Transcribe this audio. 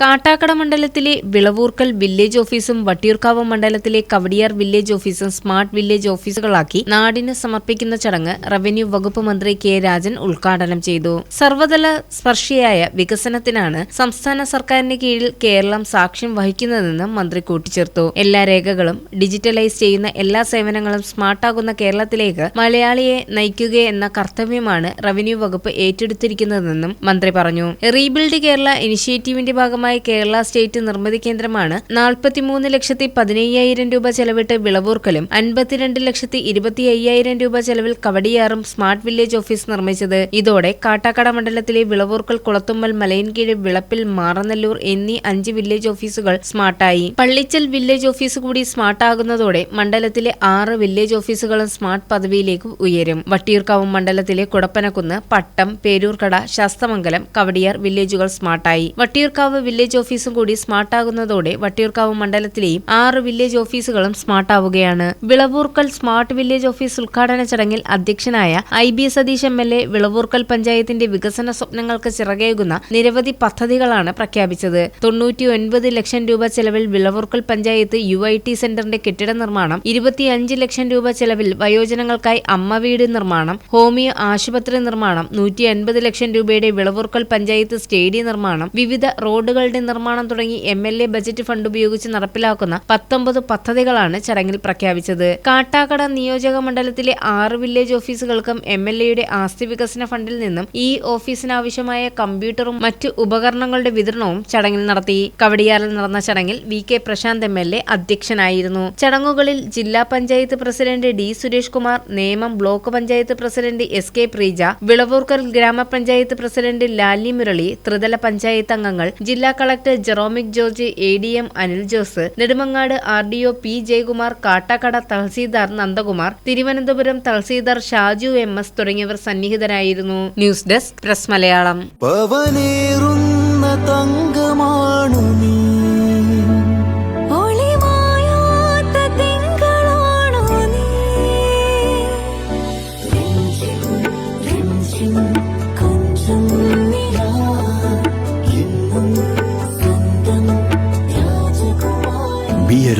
കാട്ടാക്കട മണ്ഡലത്തിലെ വിളവൂർക്കൽ വില്ലേജ് ഓഫീസും വട്ടിയൂർക്കാവ് മണ്ഡലത്തിലെ കവടിയാർ വില്ലേജ് ഓഫീസും സ്മാർട്ട് വില്ലേജ് ഓഫീസുകളാക്കി നാടിന് സമർപ്പിക്കുന്ന ചടങ്ങ് റവന്യൂ വകുപ്പ് മന്ത്രി കെ രാജൻ ഉദ്ഘാടനം ചെയ്തു. സർവതല സ്പർശിയായ വികസനത്തിനാണ് സംസ്ഥാന സർക്കാരിന് കീഴിൽ കേരളം സാക്ഷ്യം വഹിക്കുന്നതെന്ന് മന്ത്രി കൂട്ടിച്ചേർത്തു. എല്ലാ രേഖകളും ഡിജിറ്റലൈസ് ചെയ്യുന്ന എല്ലാ സേവനങ്ങളും സ്മാർട്ടാകുന്ന കേരളത്തിലേക്ക് മലയാളിയെ നയിക്കുകയെന്ന കർത്തവ്യമാണ് റവന്യൂ വകുപ്പ് ഏറ്റെടുത്തിരിക്കുന്നതെന്നും മന്ത്രി പറഞ്ഞു. റീബിൽഡ് കേരള ഇനിഷ്യേറ്റീവിന്റെ ഭാഗമായി കേരള സ്റ്റേറ്റ് നിർമ്മിതി കേന്ദ്രമാണ്. നാൽപ്പത്തിമൂന്ന് ലക്ഷത്തി പതിനയ്യായിരം രൂപ ചെലവിട്ട് വിളവൂർക്കലും അൻപത്തിരണ്ട് ലക്ഷത്തി ഇരുപത്തി അയ്യായിരം രൂപ ചെലവിൽ കവടിയാറും സ്മാർട്ട് വില്ലേജ് ഓഫീസ് നിർമ്മിച്ചത്. ഇതോടെ കാട്ടാക്കട മണ്ഡലത്തിലെ വിളവൂർക്കൽ കുളത്തുമ്മൽ മലയൻകീഴ് വിളപ്പിൽ മാറനല്ലൂർ എന്നീ അഞ്ച് വില്ലേജ് ഓഫീസുകൾ സ്മാർട്ടായി. പള്ളിച്ചൽ വില്ലേജ് ഓഫീസ് കൂടി സ്മാർട്ടാകുന്നതോടെ മണ്ഡലത്തിലെ ആറ് വില്ലേജ് ഓഫീസുകളും സ്മാർട്ട് പദവിയിലേക്ക് ഉയരും. വട്ടിയൂർക്കാവ് മണ്ഡലത്തിലെ കുടപ്പനക്കുന്ന് പട്ടം പേരൂർക്കട ശാസ്തമംഗലം കവടിയാർ വില്ലേജുകൾ സ്മാർട്ടായി. വട്ടിയൂർക്കാവ് വില്ലേജ് ഓഫീസും കൂടി സ്മാർട്ടാകുന്നതോടെ വട്ടിയൂർക്കാവ് മണ്ഡലത്തിലെയും ആറ് വില്ലേജ് ഓഫീസുകളും സ്മാർട്ടാവുകയാണ്. വിളവൂർക്കൽ സ്മാർട്ട് വില്ലേജ് ഓഫീസ് ഉദ്ഘാടന ചടങ്ങിൽ അധ്യക്ഷനായ I B Sathish M L A Vilavoorkal പഞ്ചായത്തിന്റെ വികസന സ്വപ്നങ്ങൾക്ക് ചിറകേകുന്ന നിരവധി പദ്ധതികളാണ് പ്രഖ്യാപിച്ചത്. തൊണ്ണൂറ്റി ഒൻപത് ലക്ഷം രൂപ ചെലവിൽ Vilavoorkal panchayat U I T സെന്ററിന്റെ കെട്ടിട നിർമ്മാണം ഇരുപത്തിയഞ്ച് ലക്ഷം രൂപ ചെലവിൽ വയോജനങ്ങൾക്കായി അമ്മ വീട് നിർമ്മാണം ഹോമിയോ ആശുപത്രി നിർമ്മാണം നൂറ്റി അൻപത് ലക്ഷം രൂപയുടെ വിളവൂർക്കൽ പഞ്ചായത്ത് സ്റ്റേഡിയം നിർമ്മാണം വിവിധ റോഡുകളുടെ നിർമ്മാണം തുടങ്ങി M L A budget fund ഉപയോഗിച്ച് നടപ്പിലാക്കുന്ന പത്തൊമ്പത് പദ്ധതികളാണ് ചടങ്ങിൽ പ്രഖ്യാപിച്ചത്. കാട്ടാക്കട നിയോജക മണ്ഡലത്തിലെ ആറ് വില്ലേജ് ഓഫീസുകൾക്കും എം എൽ എയുടെ ആസ്തി വികസന ഫണ്ടിൽ നിന്നും ഈ ഓഫീസിനാവശ്യമായ കമ്പ്യൂട്ടറും മറ്റ് ഉപകരണങ്ങളുടെ വിതരണവും ചടങ്ങിൽ നടത്തി. കവടിയാറിൽ നടന്ന ചടങ്ങിൽ V K Prashanth M L A അധ്യക്ഷനായിരുന്നു. ചടങ്ങുകളിൽ ജില്ലാ panchayat president D Suresh Kumar Nemom block panchayat president S K Preeja Vilavoorkal ഗ്രാമപഞ്ചായത്ത് പ്രസിഡന്റ് ലാലി മുരളി ത്രിതല പഞ്ചായത്ത് അംഗങ്ങൾ ജില്ലാ collector Jeromic George A D M Anil Jose Nedumangad R D O P Jayakumar Kattakada tahsildar Nandakumar Thiruvananthapuram tahsildar Shaju M S തുടങ്ങിയവർ സന്നിഹിതരായിരുന്നു. News desk press Malayalam. തങ്കമാണു നീ. ഒളിമായാത്ത തിങ്കളാണോ